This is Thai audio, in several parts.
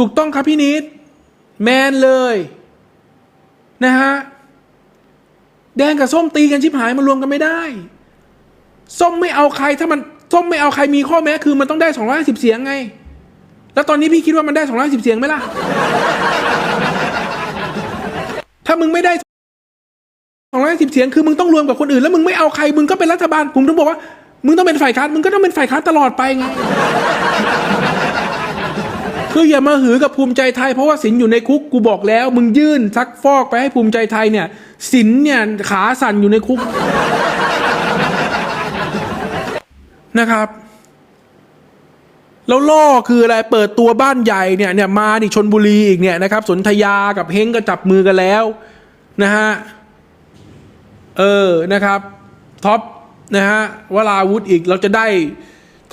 ถูกต้องครับพี่นิด แมนเลย นะฮะ แดงกับส้มตีกันชิบหายมารวมกันไม่ได้ ส้มไม่เอาใครถ้ามัน ส้มไม่เอาใครมีข้อแม้คือมันต้องได้สองร้อยสิบเสียงไง แล้วตอนนี้พี่คิดว่ามันได้สองร้อยสิบเสียงไหมล่ะ ถ้ามึงไม่ได้สองร้อยสิบเสียงคือมึงต้องรวมกับคนอื่น แล้วมึงไม่เอาใครมึงก็เป็นรัฐบาลผมถึงบอกว่า มึงต้องเป็นฝ่ายค้านมึงก็ต้องเป็นฝ่ายค้านตลอดไปไง คืออย่ามาหือกับภูมิใจไทย เพราะว่าสินอยู่ในคุกกูบอกแล้ว มึงยื่นซักฟอกไปให้ภูมิใจไทยเนี่ย สินเนี่ยขาสั่นอยู่ในคุกนะครับ แล้วล่อคืออะไรเปิดตัวบ้านใหญ่เนี่ยเนี่ยมาดิชนบุรีอีกเนี่ยนะครับสนธยากับเฮงก็จับมือกันแล้วนะฮะเออนะครับท็อปนะฮะวราวุธอีกเราจะได้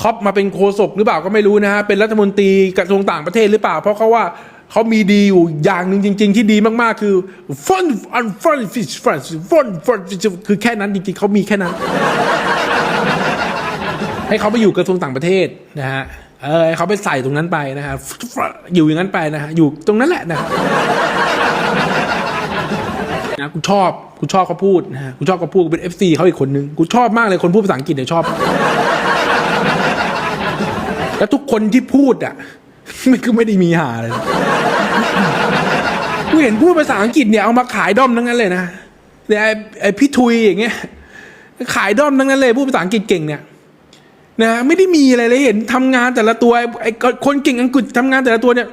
ท็อปมาเป็นโคศกหรือเปล่าก็ไม่รู้นะฮะเป็นรัฐมนตรีกระทรวงต่างประเทศหรือเปล่า เพราะเขาว่าเขามีดีอยู่อย่างหนึ่งจริง ๆ ที่ดีมากๆ คือฟอนอันฟอนฟิชฟอนฟอนฟอนคือแค่นั้นจริงๆเขามีแค่นั้น ให้เขาไปอยู่กระทรวงต่างประเทศนะฮะเออเขาไปใส่ตรงนั้นไปนะฮะอยู่อย่างนั้นไปนะฮะอยู่ตรงนั้นแหละนะฮะนะกูชอบกูชอบเขาพูดนะฮะกูชอบเขาพูดกูเป็นเอฟซีเขาอีกคนนึงกูชอบมากเลยคนพูดภาษาอังกฤษเนี่ยชอบ แล้วทุกคนที่พูดอะมันก็ไม่ได้มีหาเลยกูเห็นพูดภาษาอังกฤษเนี่ยเอามาขายด้อมทั้งนั้นเลยนะเนี่ยไอ้ไอ้พี่ทุยอย่างเงี้ย ขายด้อมทั้งนั้นเลยพูดภาษาอังกฤษเก่งเนี่ยนะไม่ได้มีอะไรเลยเห็นทำงานแต่ละตัวไอ้คนเก่งอังกฤษทำงานแต่ละตัวเนี่ย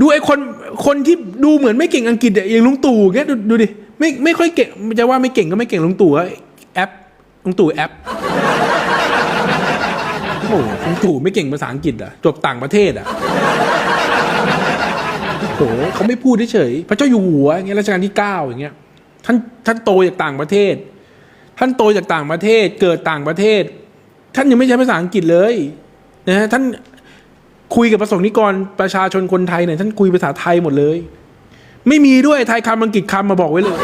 ดูไอ้คนคนที่ดูเหมือนไม่เก่งอังกฤษอย่างลุงตู่เงี้ยดูดูดิไม่ไม่ค่อยเก่งจะว่าไม่เก่งก็ไม่เก่งลุงตู่แอปลุงตู่แอป โอ้โหลุงตู่ไม่เก่งภาษาอังกฤษอะจบต่างประเทศอะโอ้โหเขาไม่พูดเฉยพระเจ้าอยู่หัวอย่างเงี้ยรัชกาลที่เก้าอย่างเงี้ยท่านท่านโตจากต่างประเทศ ท่านโตจากต่างประเทศ เกิดต่างประเทศ ท่านยังไม่ใช้ภาษาอังกฤษเลยนะฮะท่านคุยกับประสงค์นิกรประชาชนคนไทยเนี่ยท่านคุยภาษาไทยหมดเลย ไม่มีด้วยไทยคำอังกฤษคำมาบอกไว้เลย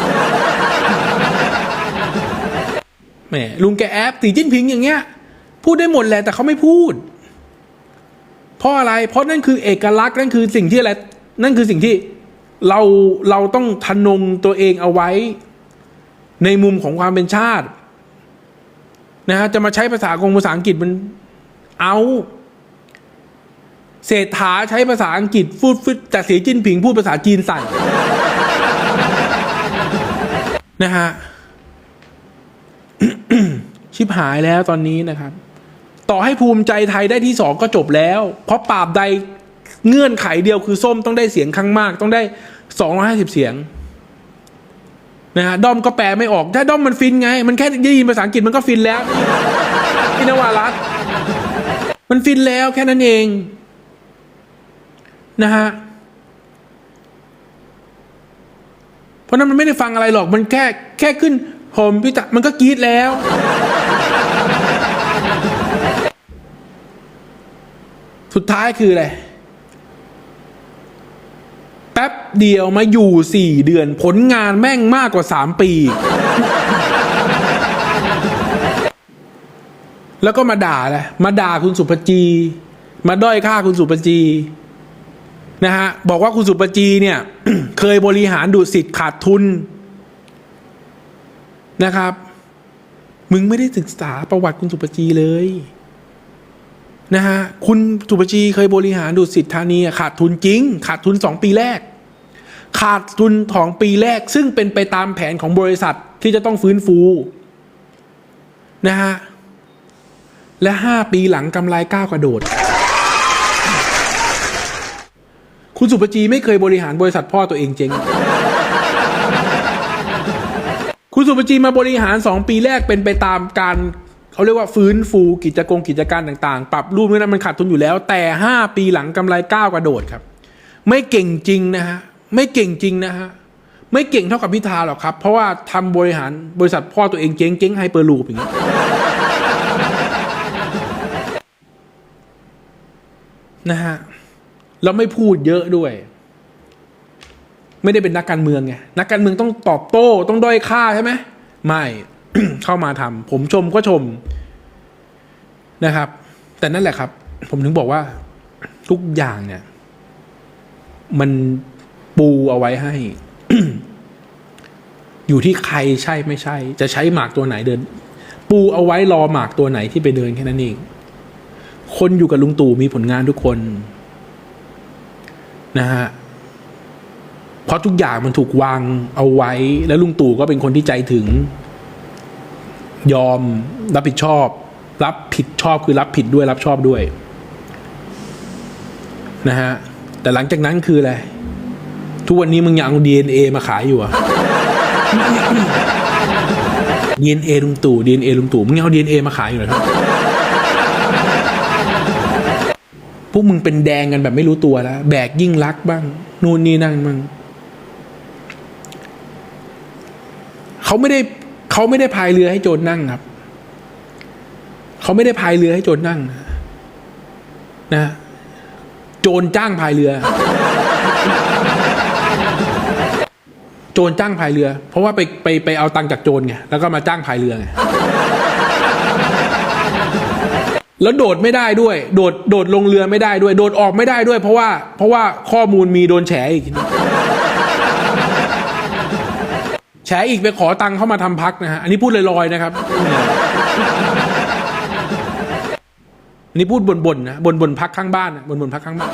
แหมลุงแกแอปตีจิ้นพิงอย่างเงี้ย พูดได้หมดแหละแต่เขาไม่พูด เพราะอะไร เพราะนั่นคือเอกลักษณ์นั่นคือสิ่งที่อะไร นั่นคือสิ่งที่เราเราต้องทนงตัวเองเอาไว้ ในมุมของความเป็นชาตินะฮะจะมาใช้ภาษากงภาษาอังกฤษมันเอาเศรษฐาใช้ภาษาอังกฤษฟูดฟึดแต่เสียจิ้นผิงพูดภาษาจีนใส่นะฮะชิบหายแล้วตอนนี้นะครับ ต่อให้ภูมิใจไทยได้ที่สองก็จบแล้ว เพราะปราบใดเงื่อนไขเดียวคือส้มต้องได้เสียงข้างมาก ต้องได้สองร้อยห้าสิบเสียงนะฮะด้อมก็แปลไม่ออก ถ้าด้อมมันฟินไง มันแค่ได้ยินภาษาอังกฤษมันก็ฟินแล้วพี่นวารัตมันฟินแล้วแค่นั้นเองนะฮะเพราะนั้นมันไม่ได้ฟังอะไรหรอกมันแค่แค่ขึ้นโฮมพิตะมันก็กรี๊ดแล้ว สุดท้ายคืออะไรแป๊บเดียวมาอยู่สี่เดือน ผลงานแม่งมากกว่าสามปี แล้วก็มาด่าแหละมาด่าคุณสุปจี มาด้อยค่าคุณสุปจีนะฮะบอกว่าคุณสุปจีเนี่ย เคยบริหารดูดสิทธิ์ขาดทุนนะครับ มึงไม่ได้ศึกษาประวัติคุณสุปจีเลย นะฮะคุณสุปจีเคยบริหารดูดสิทธานีขาดทุนจริง ขาดทุนสองปีแรก ขาดทุนของปีแรก ซึ่งเป็นไปตามแผนของบริษัทที่จะต้องฟื้นฟูนะฮะและห้าปีหลังกำไรก้าวกระโดด คุณสุปจีไม่เคยบริหารบริษัทพ่อตัวเองเจ๊งคุณสุปจีมาบริหารสองปีแรกเป็นไปตามการ เขาเรียกว่าฟื้นฟูกิจกรรมกิจการต่างๆ ปรับรูปนี้นะมันขาดทุนอยู่แล้ว แต่ห้าปีหลังกำไรก้าวกระโดดครับ ไม่เก่งจริงนะฮะไม่เก่งจริงนะฮะไม่เก่งเท่ากับพิธาหรอกครับ เพราะว่าทำบริหารบริษัทพ่อตัวเองเจ๊งเจ๊งไฮเปอร์ลูปอย่างนี้นะฮะแล้วไม่พูดเยอะด้วย ไม่ได้เป็นนักการเมืองไงนักการเมืองต้องตอบโต้ต้องด้อยค่าใช่ไหมไม่ เข้ามาทำผมชมก็ชมนะครับ แต่นั่นแหละครับ ผมถึงบอกว่าทุกอย่างเนี่ย มันปูเอาไว้ให้ อยู่ที่ใครใช่ไม่ใช่ จะใช้หมากตัวไหนเดิน ปูเอาไว้รอหมากตัวไหนที่ไปเดินแค่นั้นเองคนอยู่กับลุงตู่มีผลงานทุกคนนะฮะเพราะทุกอย่างมันถูกวางเอาไว้ แล้วลุงตู่ก็เป็นคนที่ใจถึง ยอมรับผิดชอบ รับผิดชอบคือรับผิดด้วยรับชอบด้วยนะฮะแต่หลังจากนั้นคืออะไร ทุกวันนี้มึงยังเอา DNA มาขายอยู่อะ DNA ลุงตู่ DNA ลุงตู่มึงยังเอา DNA มาขายอยู่เหรอครับพวกมึงเป็นแดงกันแบบไม่รู้ตัวแล้ว แบกยิ่งรักบ้าง นู่นนี่นั่นบ้างเขาไม่ได้ เขาไม่ได้พายเรือให้โจรนั่งครับ เขาไม่ได้พายเรือให้โจรนั่ง นะ โจรจ้างพายเรือ โจรจ้างพายเรือ เพราะว่าไปไปไปเอาตังค์จากโจรไงแล้วก็มาจ้างพายเรือไงแล้วโดดไม่ได้ด้วย โดดโดดลงเรือไม่ได้ด้วย โดดออกไม่ได้ด้วย เพราะว่า เพราะว่าข้อมูลมีโดนแฉอีก แฉอีกไปขอตังค์เข้ามาทำพักนะฮะ อันนี้พูดลอยๆนะครับ อันนี้พูดบ่นๆนะบ่นๆพักข้างบ้านนะบ่นๆพักข้างบ้าน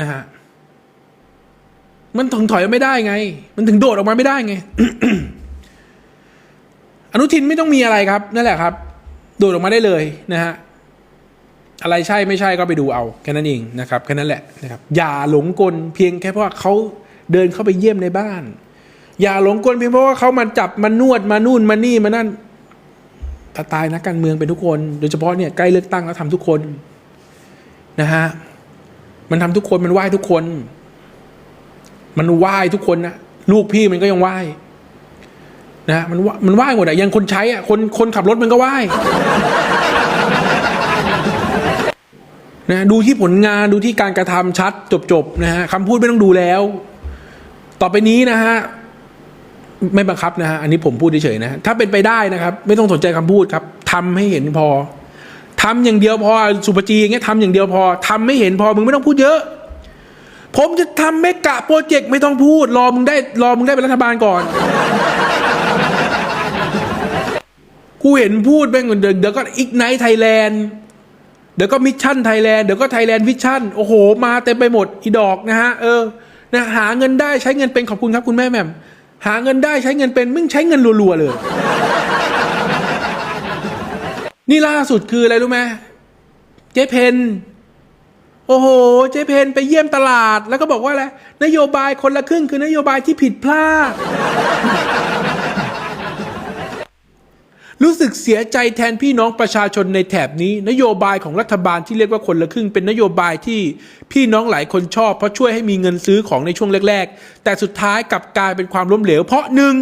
นะฮะ มันถงถอยไม่ได้ไง มันถึงโดดออกมาไม่ได้ไง อนุทินไม่ต้องมีอะไรครับ นั่นแหละครับ โดดออกมาได้เลยนะฮะ อะไรใช่ไม่ใช่ก็ไปดูเอาแค่นั้นเองนะครับแค่นั้นแหละนะครับอย่าหลงกลเพียงแค่เพราะว่าเขาเดินเข้าไปเยี่ยมในบ้าน อย่าหลงกลเพียงเพราะว่าเขามาจับมานวดมานู่นมานี่มานั่นถ้าตายนะการเมืองเป็นทุกคน โดยเฉพาะเนี่ยใกล้เลือกตั้งแล้วทำทุกคนนะฮะมันทำทุกคนมันไหว้ทุกคน มันไหว้ทุกคนนะลูกพี่มันก็ยังไหว้นะมันว่ามันไหว้หมดอะยังคนใช้อะคนคนขับรถมันก็ไหว้ นะดูที่ผลงานดูที่การกระทำชัดจบๆนะฮะคำพูดไม่ต้องดูแล้ว ต่อไปนี้นะฮะไม่บังคับนะฮะอันนี้ผมพูดเฉยๆนะถ้าเป็นไปได้นะครับ ไม่ต้องสนใจคำพูดครับทำให้เห็นพอทำอย่างเดียวพอสุปจีอย่างเงี้ยทำอย่างเดียวพอทำไม่เห็นพอมึงไม่ต้องพูดเยอะ ผมจะทำเมกะโปรเจกต์ไม่ต้องพูด รอมึงได้รอมึงได้เป็นรัฐบาลก่อนกูเห็นพูดไปเดี๋ยวเดี๋ยวก็อีกไนท์ไทยแลนด์ เดี๋ยวก็มิชชั่นไทยแลนด์เดี๋ยวก็ไทยแลนด์วิชั่นโอ้โห มาเต็มไปหมดอีดอกนะฮะเออนะหาเงินได้ใช้เงินเป็นขอบคุณครับคุณแม่แหม่มหาเงินได้ใช้เงินเป็นมึงใช้เงินรัวๆเลย นี่ล่าสุดคืออะไรรู้ไหมเจ๊เพนโอ้โห เจ๊เพนไปเยี่ยมตลาดแล้วก็บอกว่าอะไรนโยบายคนละครึ่งคือนโยบายที่ผิดพลาด รู้สึกเสียใจแทนพี่น้องประชาชนในแถบนี้ นโยบายของรัฐบาลที่เรียกว่าคนละครึ่ง เป็นนโยบายที่พี่น้องหลายคนชอบ เพราะช่วยให้มีเงินซื้อของในช่วงแรก ๆ แต่สุดท้ายกลับกลายเป็นความล้มเหลว เพราะหนึ่ง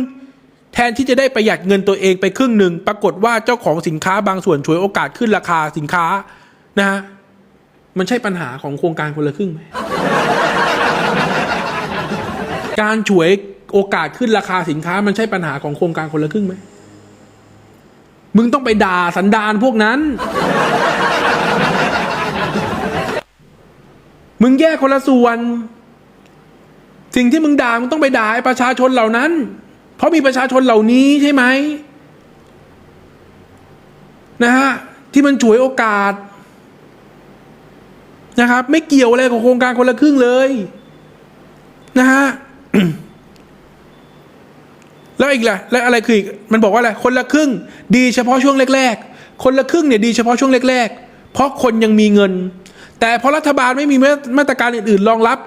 แทนที่จะได้ประหยัดเงินตัวเองไปครึ่งหนึ่งปรากฏว่าเจ้าของสินค้าบางส่วนฉวยโอกาสขึ้นราคาสินค้านะฮะมันใช่ปัญหาของโครงการคนละครึ่งไหมการฉวยโอกาสขึ้นราคาสินค้ามันใช่ปัญหาของโครงการคนละครึ่งไหม มึงต้องไปด่าสันดานพวกนั้น มึงแยกคนละส่วน สิ่งที่มึงด่ามึงต้องไปด่าประชาชนเหล่านั้น เพราะมีประชาชนเหล่านี้ใช่ไหมนะฮะที่มันฉวยโอกาสนะครับ ไม่เกี่ยวอะไรกับโครงการคนละครึ่งเลย นะฮะ แล้วอีกล่ะแล้วอะไรคืออีกมันบอกว่าอะไรคนละครึ่ง ดีเฉพาะช่วงแรก ๆ คนละครึ่งเนี่ยดีเฉพาะช่วงแรก ๆ เพราะคนยังมีเงิน แต่พอรัฐบาลไม่มีมาตรการอื่นๆรองรับ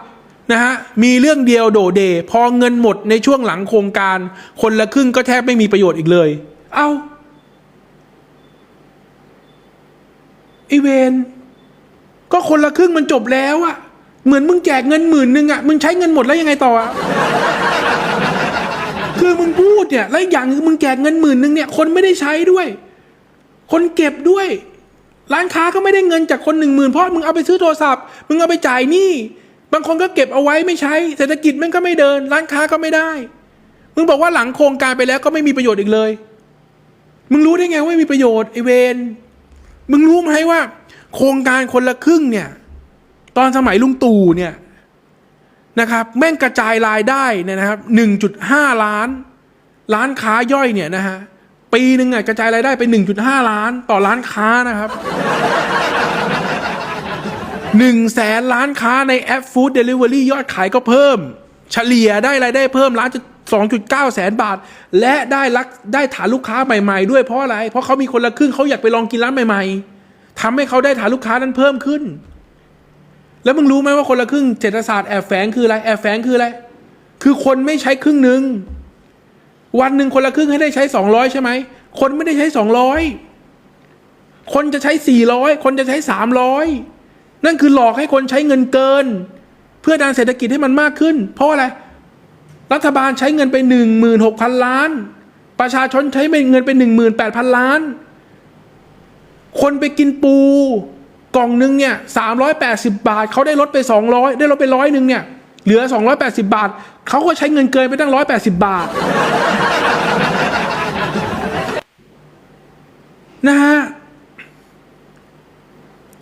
นะฮะมีเรื่องเดียวโดเดพอเงินหมดในช่วงหลังโครงการ คนละครึ่งก็แทบไม่มีประโยชน์อีกเลย เอ้าไอเวนก็คนละครึ่งมันจบแล้วอะเหมือนมึงแจกเงินหมื่นหนึ่งอะมึงใช้เงินหมดแล้วยังไงต่ออะ คือมึงพูดเนี่ย แล้วอย่างคือมึงแจกเงินหมื่นหนึ่งเนี่ย คนไม่ได้ใช้ด้วย คนเก็บด้วย ร้านค้าก็ไม่ได้เงินจากคนหนึ่งหมื่นเพราะมึงเอาไปซื้อโทรศัพท์ มึงเอาไปจ่ายหนี้ บางคนก็เก็บเอาไว้ไม่ใช้ เศรษฐกิจมันก็ไม่เดิน ร้านค้าก็ไม่ได้ มึงบอกว่าหลังโครงการไปแล้วก็ไม่มีประโยชน์อีกเลย มึงรู้ได้ไงว่าไม่มีประโยชน์ไอเวน มึงรู้ไหมว่า โครงการคนละครึ่งเนี่ย ตอนสมัยลุงตู่เนี่ย นะครับแม่งกระจายรายได้เนี่ยนะครับหนึ่งจุดห้าล้าน ร้านค้าย่อยเนี่ยนะฮะปีหนึ่งอะกระจายรายได้ไปหนึ่งจุดห้าล้านต่อร้านค้านะครับหนึ่งแสนร้านค้าในแอปฟู้ดเดลิเวอรี่ยอดขายก็เพิ่ม เฉลี่ยได้รายได้เพิ่มร้านจะสองจุดเก้าแสนบาท และได้รักได้ฐานลูกค้าใหม่ๆ ด้วยเพราะอะไร เพราะเขามีคนละครึ่งเขาอยากไปลองกินร้านใหม่ ๆทำให้เขาได้ฐานลูกค้านั้นเพิ่มขึ้น แล้วมึงรู้ไหมว่าคนละครึ่งเศรษฐศาสตร์แอบแฝงคืออะไรแอบแฝงคืออะไร คือคนไม่ใช้ครึ่งหนึ่งวันหนึ่งคนละครึ่งให้ได้ใช้สองร้อยใช่ไหมคนไม่ได้ใช้สองร้อยคนจะใช้สี่ร้อยคนจะใช้สามร้อยนั่นคือหลอกให้คนใช้เงินเกิน เพื่อดันเศรษฐกิจให้มันมากขึ้น เพราะอะไร รัฐบาลใช้เงินไปหนึ่งหมื่นหกพันล้าน ประชาชนใช้เงินไปหนึ่งหมื่นแปดพันล้าน คนไปกินปู กล่องหนึงเนี่ยสามร้อยแปดสิบาทเขาได้ลดไปสองร้อยได้ลดไปร้อยหนึ่งเนี่ยเหลือสองร้อยแปดสิบาทเขาก็ใช้เงินเกินไปตั้งร้อยแปดสิบาทนะฮะ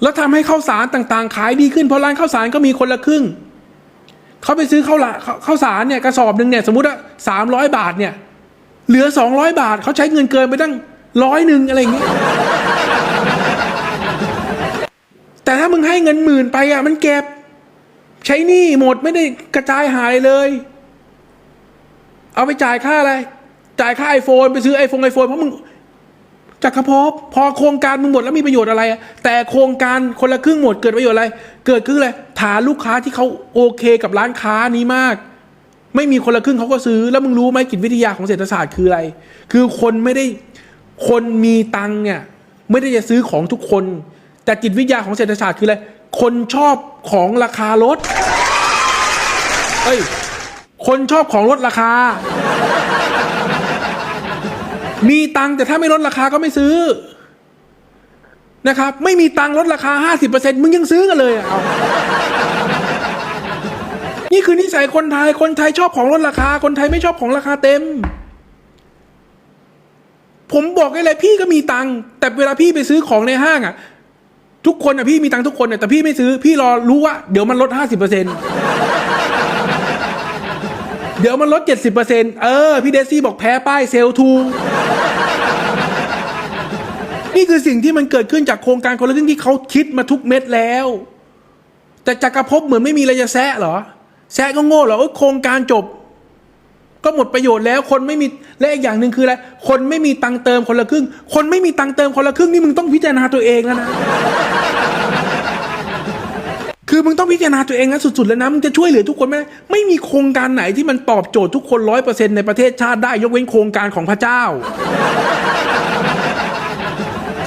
แล้วทำให้ข้าวสารต่างๆ ขายดีขึ้นเพราะร้านข้าวสารก็มีคนละครึ่งเขาไปซื้อข้าวละข้าวสารเนี่ยกระสอบหนึ่งเนี่ยสมมติว่าสามร้อยบาทเนี่ยเหลือสองร้อยบาทเขาใช้เงินเกินไปตั้งร้อยหนึ่งอะไรอย่างงี้ แต่ถ้ามึงให้เงินหมื่นไปอะ มันเก็บ ใช้หนี้หมดไม่ได้กระจายหายเลย เอาไปจ่ายค่าอะไร จ่ายค่าไอโฟนไปซื้อไอโฟนไอโฟนเพราะมึงจักรภพพอโครงการมึงหมดแล้วมีประโยชน์อะไร แต่โครงการคนละครึ่งหมดเกิดประโยชน์อะไร เกิดขึ้นอะไรฐานลูกค้าที่เขาโอเคกับร้านค้านี้มาก ไม่มีคนละครึ่งเขาก็ซื้อ แล้วมึงรู้ไหมจิตวิทยาของเศรษฐศาสตร์คืออะไร คือคนไม่ได้คนมีตังเนี่ย ไม่ได้จะซื้อของทุกคน แต่จิตวิทยาของเศรษฐศาสตร์คืออะไร คนชอบของราคาลดเอ้ย คนชอบของลดราคา มีตังค์แต่ถ้าไม่ลดราคาก็ไม่ซื้อ นะครับ ไม่มีตังค์ลดราคาห้าสิบเปอร์เซ็นมึงยังซื้อกันเลยเอานี่คือนิสัยคนไทย คนไทยชอบของลดราคา คนไทยไม่ชอบของราคาเต็ม ผมบอกได้เลยพี่ก็มีตังค์แต่เวลาพี่ไปซื้อของในห้างอะ ทุกคนอะพี่มีตังค์ทุกคนเนี่ยแต่พี่ไม่ซื้อ พี่รอรู้ว่าเดี๋ยวมันลดห้าสิบเปอร์เซ็นเดี๋ยวมันลดเจ็ดสิบเปอร์เซ็นเออ พี่เดซี่บอกแพ้ป้ายเซลทู นี่คือสิ่งที่มันเกิดขึ้นจากโครงการคนละครึ่งที่เขาคิดมาทุกเม็ดแล้ว แต่จักรภพเหมือนไม่มีอะไรจะแซะเหรอ แซะก็โง่เหรอโครงการจบ ก็หมดประโยชน์แล้วคนไม่มีและอีกอย่างหนึ่งคืออะไรคนไม่มีตังเติมคนละครึ่ง คนไม่มีตังเติมคนละครึ่งนี่มึงต้องพิจารณาตัวเองแล้วนะคือมึงต้องพิจารณาตัวเองนะสุดๆแล้วนะมึงจะช่วยเหลือทุกคนไม่ได้ไม่มีโครงการไหนที่มันตอบโจทย์ทุกคนร้อยเปอร์เซ็นในประเทศชาติได้ยกเว้นโครงการของพระเจ้า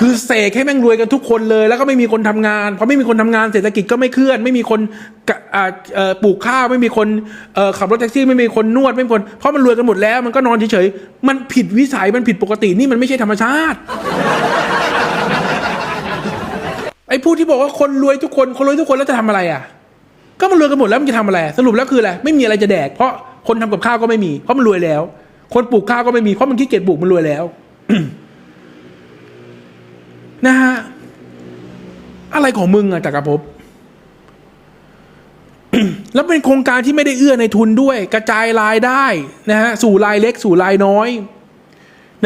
คือเสกให้แม่งรวยกันทุกคนเลย แล้วก็ไม่มีคนทำงานพอไม่มีคนทำงานเศรษฐกิจก็ไม่เคลื่อน ไม่มีคนปลูกข้าวไม่มีคนขับรถแท็กซี่ไม่มีคนนวดไม่มีคนเพราะมันรวยกันหมดแล้ว มันก็นอนเฉยๆมันผิดวิสัยมันผิดปกตินี่มันไม่ใช่ธรรมชาติไอ้ผู้ที่บอกว่าคนรวยทุกคนคนรวยทุกคนแล้วจะทำอะไรอะ ก็มันรวยกันหมดแล้วมันจะทำอะไร สรุปแล้วคืออะไรไม่มีอะไรจะแดก เพราะคนทำกับข้าวก็ไม่มี เพราะมันรวยแล้ว คนปลูกข้าวก็ไม่มีเพราะมันขี้เกียจปลูกมันรวยแล้ว นะฮะ อะไรของมึงอะจักรภพแล้วเป็นโครงการที่ไม่ได้เอื้อในทุนด้วย กระจายรายได้นะฮะสู่รายเล็กสู่รายน้อย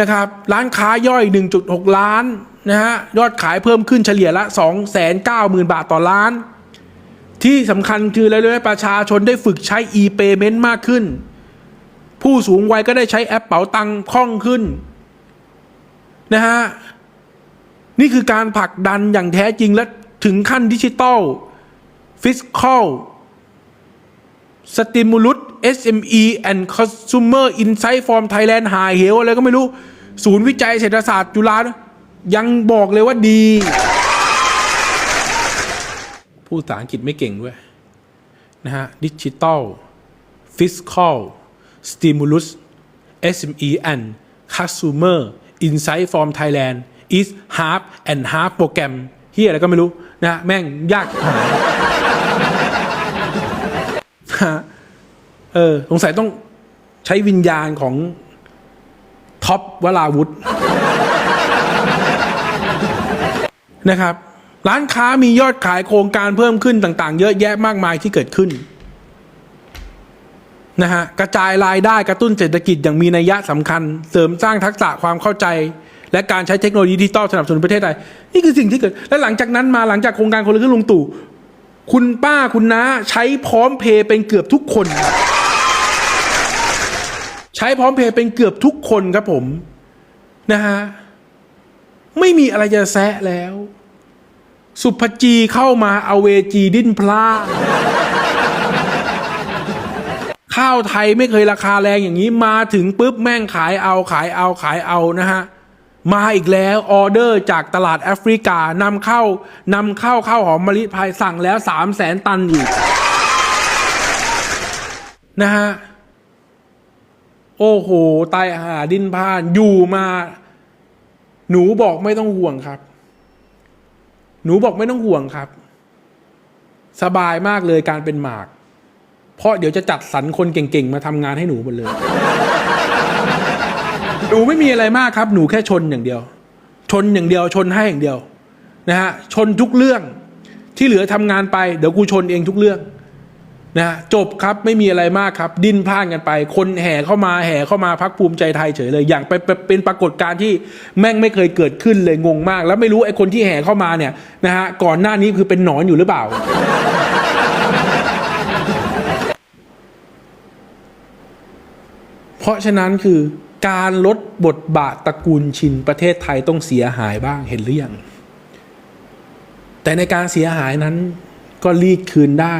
นะครับ ร้านค้าย่อย 1.6 ล้านนะฮะยอดขายเพิ่มขึ้นเฉลี่ยละ 290,000 บาทต่อล้าน ที่สำคัญคืออะไรรู้ไหมประชาชนได้ฝึกใช้ e-payment มากขึ้น ผู้สูงวัยก็ได้ใช้แอปเป๋าตังค์คล่องขึ้นนะฮะ นี่คือการผลักดันอย่างแท้จริงและถึงขั้นดิจิตอลฟิสคอลสติมูลุส SME and Consumer Insight from Thailand หายเหวอะไรก็ไม่รู้ ศูนย์วิจัยเศรษฐศาสตร์จุฬายังบอกเลยว่าดีพูดภาษาอังกฤษไม่เก่งด้วย นะฮะดิจิตอลฟิสคอลสติมูลุส SME and Consumer Insight from Thailand is half and half โปรแกรมเฮียอะไรก็ไม่รู้นะแม่งยากหายฮะเออสงสัยต้องใช้วิญญาณของท็อปวราวุธนะครับ ร้านค้ามียอดขายโครงการเพิ่มขึ้นต่าง ๆ เยอะแยะมากมายที่เกิดขึ้นนะฮะกระจายรายได้กระตุ้นเศรษฐกิจอย่างมีนัยยะสำคัญ เสริมสร้างทักษะความเข้าใจ และการใช้เทคโนโลยีดิจิตอลสนับสนุนประเทศไทยนี่คือสิ่งที่เกิด และหลังจากนั้นมาหลังจากโครงการคนละครึ่งลุงตู่คุณป้าคุณน้าใช้พร้อมเพย์เป็นเกือบทุกคน ใช้พร้อมเพย์เป็นเกือบทุกคนครับผมนะฮะไม่มีอะไรจะแซะแล้ว สุภจีเข้ามาเอาเวจีดิ้นพลาดข้าวไทยไม่เคยราคาแรงอย่างนี้มาถึงปุ๊บแม่งขายเอาขายเอาขายเอานะฮะ มาอีกแล้วออเดอร์จากตลาดแอฟริกานำเข้านำเข้าข้าวหอมมะลิพายสั่งแล้วสามแสนตันอีกนะฮะ โอ้โหตายหาดินพานอยู่มา หนูบอกไม่ต้องห่วงครับ หนูบอกไม่ต้องห่วงครับ สบายมากเลยการเป็นหมาก เพราะเดี๋ยวจะจัดสรรคนเก่งๆ มาทำงานให้หนูหมดเลย นูไม่มีอะไรมากครับ หนูแค่ชนอย่างเดียว ชนอย่างเดียวชนให้อย่างเดียวนะฮะชนทุกเรื่องที่เหลือทำงานไป เดี๋ยวกูชนเองทุกเรื่องนะฮะจบครับไม่มีอะไรมากครับ ดิ้นพลานกันไป คนแห่เข้ามาแห่เข้ามาพักภูมิใจไทยเฉยเลย อย่างเป็นเป็นเป็นปรากฏการณ์ที่แม่งไม่เคยเกิดขึ้นเลยงงมาก แล้วไม่รู้ไอ้คนที่แห่เข้ามาเนี่ยนะฮะก่อนหน้านี้คือเป็นหนอนอยู่หรือเปล่า เพราะฉะนั้นคือ การลดบทบาทตระกูลชินประเทศไทยต้องเสียหายบ้างเห็นหรือยัง แต่ในการเสียหายนั้นก็รีดคืนได้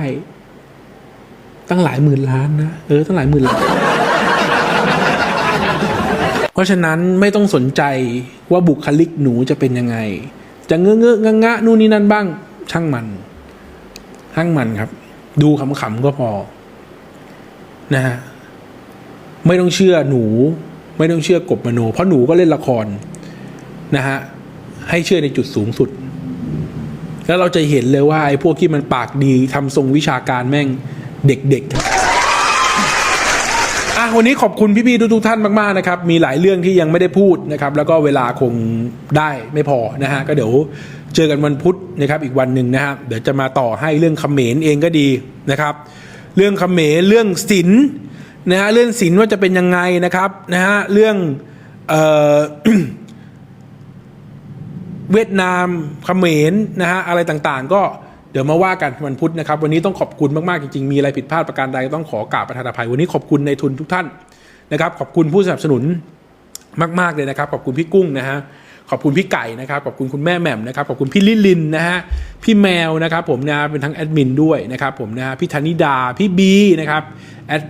ตั้งหลายหมื่นล้านนะเออตั้งหลายหมื่นล้าน เพราะฉะนั้นไม่ต้องสนใจว่าบุคลิกหนูจะเป็นยังไง จะเงื้อเงื้องงะนู่นนี่นั่นบ้าง ช่างมันช่างมันครับ ดูขำๆก็พอ นะฮะไม่ต้องเชื่อหนู ไม่ต้องเชื่อกบมโน เพราะหนูก็เล่นละครนะฮะให้เชื่อในจุดสูงสุด แล้วเราจะเห็นเลยว่าไอ้พวกที่มันปากดีทำทรงวิชาการแม่งเด็กๆอะวันนี้ขอบคุณพี่ๆทุกๆท่านมากๆนะครับ มีหลายเรื่องที่ยังไม่ได้พูดนะครับ แล้วก็เวลาคงได้ไม่พอนะฮะก็เดี๋ยวเจอกันวันพุธนะครับอีกวันหนึ่งนะฮะเดี๋ยวจะมาต่อให้เรื่องเขมรเองก็ดีนะครับ เรื่องเขมรเรื่องศิล นะฮะเรื่องศิลว่าจะเป็นยังไงนะครับนะฮะเรื่องเออเวียดนามเขมรนะฮะอะไรต่างๆ ก็เดี๋ยวมาว่ากันวันพุธนะครับ วันนี้ต้องขอบคุณมากๆจริงๆมีอะไรผิดพลาดประการใดต้องขอกราบประธานอภัย วันนี้ขอบคุณในทุนทุกท่านนะครับ ขอบคุณผู้สนับสนุนมาก ๆเลยนะครับ ขอบคุณพี่กุ้งนะฮะขอบคุณพี่ไก่นะครับขอบคุณคุณแม่แหม่มนะครับขอบคุณพี่ลิลลินนะฮะพี่แมวนะครับผมนะเป็นทั้งแอดมินด้วยนะครับผมนะฮะพี่ธนิดาพี่บีนะครับแอด